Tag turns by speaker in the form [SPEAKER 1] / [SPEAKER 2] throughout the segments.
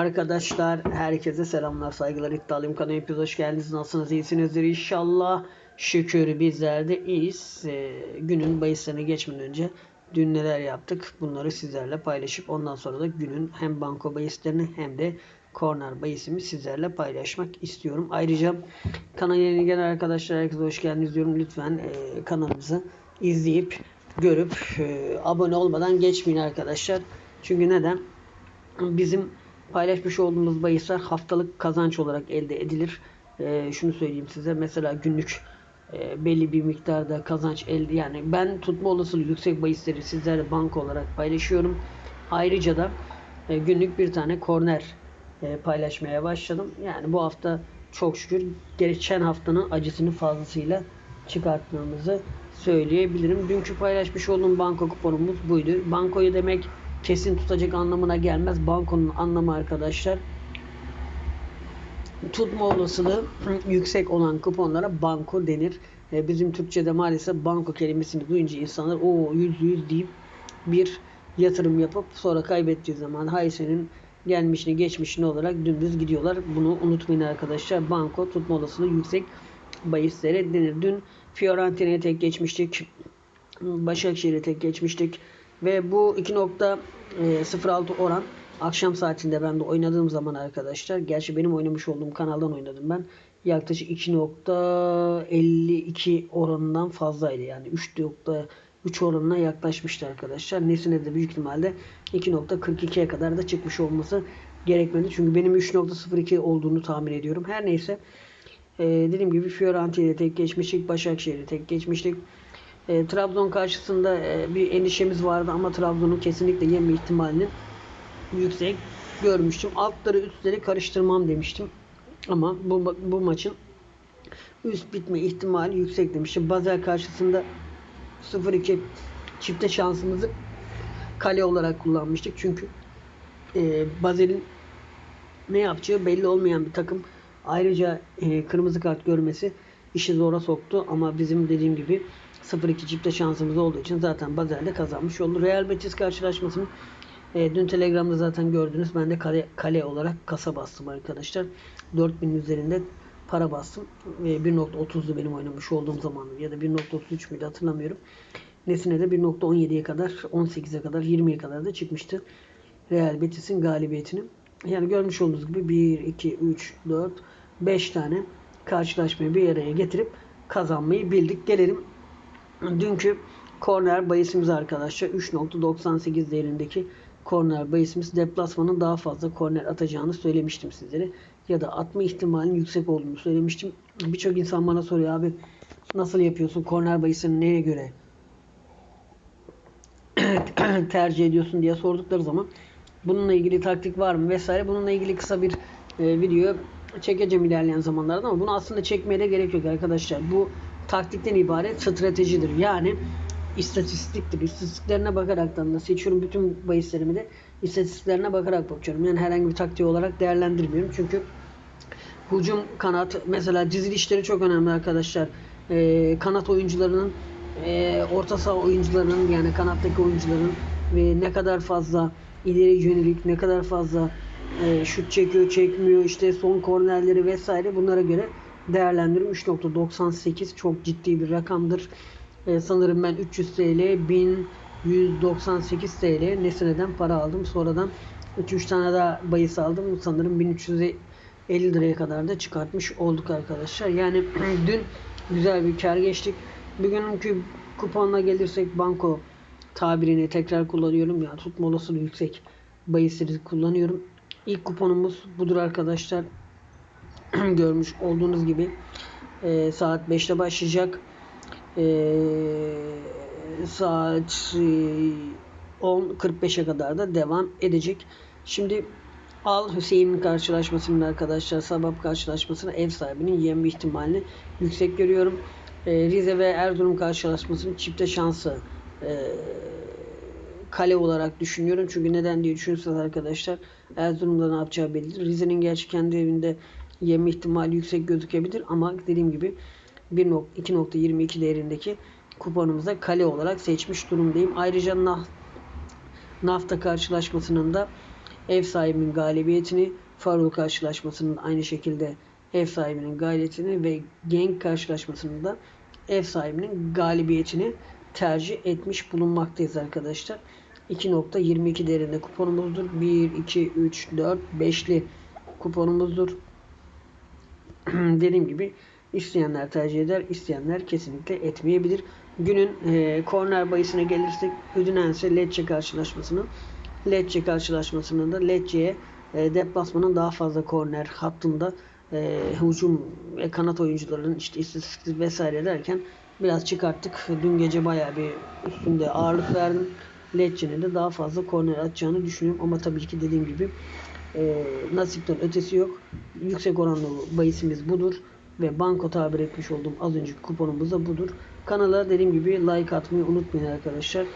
[SPEAKER 1] Arkadaşlar herkese selamlar saygılar. İddialıyım kanalıma hepiniz hoş geldiniz. Nasılsınız? İyisinizdir inşallah. Şükür bizler de iyiyiz. Ee, günün bahislerine geçmeden önce dün neler yaptık? Bunları sizlerle paylaşıp ondan sonra da günün hem banko bahislerini hem de corner bahisimi sizlerle paylaşmak istiyorum. Ayrıca kanala yeni gelen arkadaşlar herkese hoş geldiniz diyorum. Lütfen e, kanalımızı izleyip görüp e, abone olmadan geçmeyin arkadaşlar. Çünkü neden? Bizim paylaşmış olduğumuz bahisler haftalık kazanç olarak elde edilir. Ee, şunu söyleyeyim size mesela günlük e, belli bir miktarda kazanç elde yani ben tutma olasılığı yüksek bahisleri sizlerle banka olarak paylaşıyorum. Ayrıca da e, günlük bir tane korner e, paylaşmaya başladım. Yani bu hafta çok şükür geçen haftanın acısını fazlasıyla çıkarttığımızı söyleyebilirim. Dünkü paylaşmış olduğum banko kuponumuz buydu. Bankoyu demek kesin tutacak anlamına gelmez. Bankonun anlamı arkadaşlar tutma olasılığı yüksek olan kuponlara banko denir. E, Bizim Türkçe'de maalesef banko kelimesini duyunca insanlar o yüz yüz deyip bir yatırım yapıp sonra kaybettiği zaman hay senin gelmişini geçmişini olarak dümdüz gidiyorlar. Bunu unutmayın arkadaşlar. Banko tutma olasılığı yüksek bahislere denir. Dün Fiorentina'ya tek geçmiştik. Başakşehir'e tek geçmiştik. Ve bu 2.06 oran akşam saatinde ben de oynadığım zaman arkadaşlar gerçi benim oynamış olduğum kanaldan oynadım ben yaklaşık 2.52 oranından fazlaydı. Yani 3.3 oranına yaklaşmıştı arkadaşlar. Nesine de büyük ihtimalle 2.42'ye kadar da çıkmış olması gerekmedi. Çünkü benim 3.02 olduğunu tahmin ediyorum. Her neyse ee, dediğim gibi Fiorentina'ya tek geçmiştik Başakşehir'e tek geçmiştik e, Trabzon karşısında e, bir endişemiz vardı ama Trabzon'un kesinlikle yeme ihtimalini yüksek görmüştüm. Altları üstleri karıştırmam demiştim. Ama bu, bu maçın üst bitme ihtimali yüksek demiştim. Basel karşısında 0-2 çifte şansımızı kale olarak kullanmıştık. Çünkü e, Basel'in ne yapacağı belli olmayan bir takım. Ayrıca e, kırmızı kart görmesi işi zora soktu ama bizim dediğim gibi 0-2 çifte şansımız olduğu için zaten Basel'de kazanmış oldu. Real Betis karşılaşmasını e, dün Telegram'da zaten gördünüz. Ben de kale, kale olarak kasa bastım arkadaşlar. 4000 üzerinde para bastım. E, 1.30'du benim oynamış olduğum zaman ya da 1.33 müydü hatırlamıyorum. Nesine de 1.17'ye kadar 18'e kadar 20'ye kadar da çıkmıştı. Real Betis'in galibiyetini. Yani görmüş olduğunuz gibi 1, 2, 3, 4, 5 tane karşılaşmayı bir araya getirip kazanmayı bildik. Gelelim dünkü korner bahisimiz arkadaşlar 3.98 değerindeki korner bahisimiz deplasmanın daha fazla korner atacağını söylemiştim sizlere. Ya da atma ihtimalinin yüksek olduğunu söylemiştim. Birçok insan bana soruyor abi nasıl yapıyorsun korner bahisini neye göre tercih ediyorsun diye sordukları zaman bununla ilgili taktik var mı vesaire bununla ilgili kısa bir e, video çekeceğim ilerleyen zamanlarda ama bunu aslında çekmeye de gerek yok arkadaşlar. Bu taktikten ibaret stratejidir. Yani istatistiktir. İstatistiklerine bakaraktan da seçiyorum bütün bahislerimi de istatistiklerine bakarak bakıyorum. Yani herhangi bir taktiği olarak değerlendirmiyorum. Çünkü hücum kanat mesela dizilişleri çok önemli arkadaşlar. Ee, kanat oyuncularının e, orta saha oyuncularının yani kanattaki oyuncuların ve ne kadar fazla ileri yönelik ne kadar fazla e, şut çekiyor çekmiyor işte son kornerleri vesaire bunlara göre değerlendiriyorum. 3.98 çok ciddi bir rakamdır. Ee, sanırım ben 300 TL 1198 TL Nesine'den para aldım. Sonradan 2-3 tane daha bahis aldım. Sanırım 1350 liraya kadar da çıkartmış olduk arkadaşlar. Yani dün güzel bir kar geçtik. Bugünkü kuponla gelirsek banko tabirini tekrar kullanıyorum. Yani tutma olasılığı yüksek bahisleri kullanıyorum. İlk kuponumuz budur arkadaşlar. Görmüş olduğunuz gibi e, saat 5'te başlayacak. E, saat 10.45'e kadar da devam edecek. Şimdi Al Hüseyin'in karşılaşmasının arkadaşlar sabah karşılaşmasını ev sahibinin yenme ihtimalini yüksek görüyorum. E, Rize ve Erzurum karşılaşmasının çifte şansı e, kale olarak düşünüyorum. Çünkü neden diye düşünürseniz arkadaşlar Erzurum'da ne yapacağı bellidir. Rize'nin gerçi kendi evinde yeme ihtimali yüksek gözükebilir ama dediğim gibi 2.22 değerindeki kuponumuza kale olarak seçmiş durumdayım. Ayrıca nafta karşılaşmasının da ev sahibinin galibiyetini, Farul karşılaşmasının aynı şekilde ev sahibinin galibiyetini ve Genk karşılaşmasının da ev sahibinin galibiyetini tercih etmiş bulunmaktayız arkadaşlar. 2.22 değerinde kuponumuzdur. 1, 2, 3, 4, 5'li kuponumuzdur. Dediğim gibi isteyenler tercih eder, isteyenler kesinlikle etmeyebilir. Günün e, korner bayısına gelirsek Udinese Lecce karşılaşmasını Lecce karşılaşmasının da Lecce'ye e, deplasmanın daha fazla korner hattında e, hücum ve kanat oyuncularının işte istatistik vesaire derken biraz çıkarttık. Dün gece bayağı bir üstünde ağırlık verdim. Lecce'nin de daha fazla korner atacağını düşünüyorum ama tabii ki dediğim gibi e, nasipten ötesi yok. Yüksek oranlı bahisimiz budur ve banko tabir etmiş olduğum az önceki kuponumuz da budur. Kanala dediğim gibi like atmayı unutmayın arkadaşlar.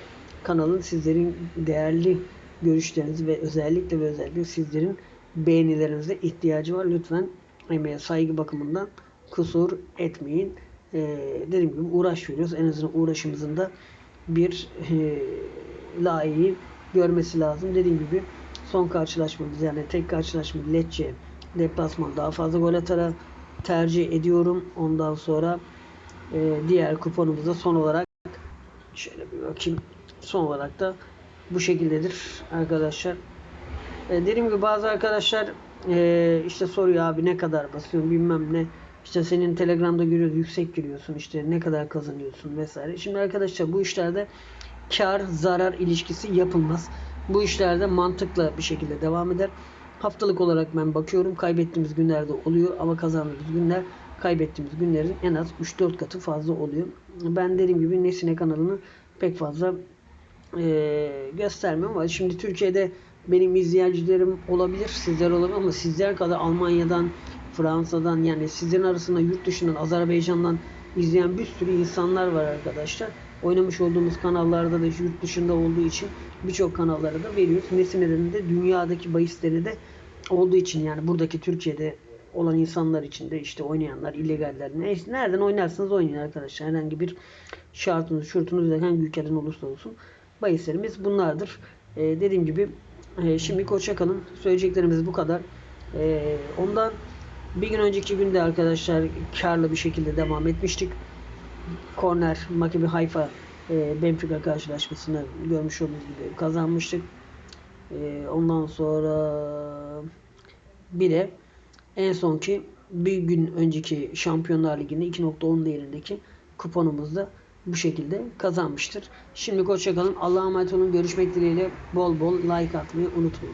[SPEAKER 1] Kanalın sizlerin değerli görüşlerinizi ve özellikle ve özellikle sizlerin beğenilerinize ihtiyacı var. Lütfen emeğe saygı bakımından kusur etmeyin. Ee, dediğim gibi uğraş veriyoruz. En azından uğraşımızın da bir e, layığı görmesi lazım. Dediğim gibi son karşılaşmamız yani tek karşılaşma Lecce deplasman daha fazla gol atara tercih ediyorum. Ondan sonra e, diğer kuponumuzda son olarak şöyle bir bakayım. Son olarak da bu şekildedir arkadaşlar. E, dediğim gibi bazı arkadaşlar e, işte soruyor abi ne kadar basıyorsun bilmem ne. İşte senin telegramda görüyoruz yüksek giriyorsun işte ne kadar kazanıyorsun vesaire. Şimdi arkadaşlar bu işlerde kar zarar ilişkisi yapılmaz. Bu işlerde mantıkla bir şekilde devam eder. Haftalık olarak ben bakıyorum. Kaybettiğimiz günlerde oluyor ama kazandığımız günler kaybettiğimiz günlerin en az 3-4 katı fazla oluyor. Ben dediğim gibi Nesine kanalını pek fazla e, göstermiyorum ama şimdi Türkiye'de benim izleyicilerim olabilir, sizler olabilir ama sizler kadar Almanya'dan, Fransa'dan yani sizlerin arasında yurt dışından, Azerbaycan'dan izleyen bir sürü insanlar var arkadaşlar. Oynamış olduğumuz kanallarda da yurt dışında olduğu için birçok kanallara da veriyoruz. Nesine'nin de dünyadaki bahisleri de olduğu için yani buradaki Türkiye'de olan insanlar için de işte oynayanlar, illegaller neyse nereden oynarsanız oynayın arkadaşlar. Herhangi bir şartınız, şurtunuz ve hangi ülkeden olursa olsun bahislerimiz bunlardır. Ee, dediğim gibi e, şimdi hoşça kalın. Söyleyeceklerimiz bu kadar. Ee, ondan bir gün önceki günde arkadaşlar karlı bir şekilde devam etmiştik. Korner, Maccabi Haifa e, Benfica karşılaşmasını görmüş olduğunuz gibi kazanmıştık. E, ondan sonra bir de en sonki bir gün önceki Şampiyonlar Ligi'nde 2.10 değerindeki kuponumuzda bu şekilde kazanmıştır. Şimdi hoşçakalın. Allah'a emanet olun. Görüşmek dileğiyle bol bol like atmayı unutmayın.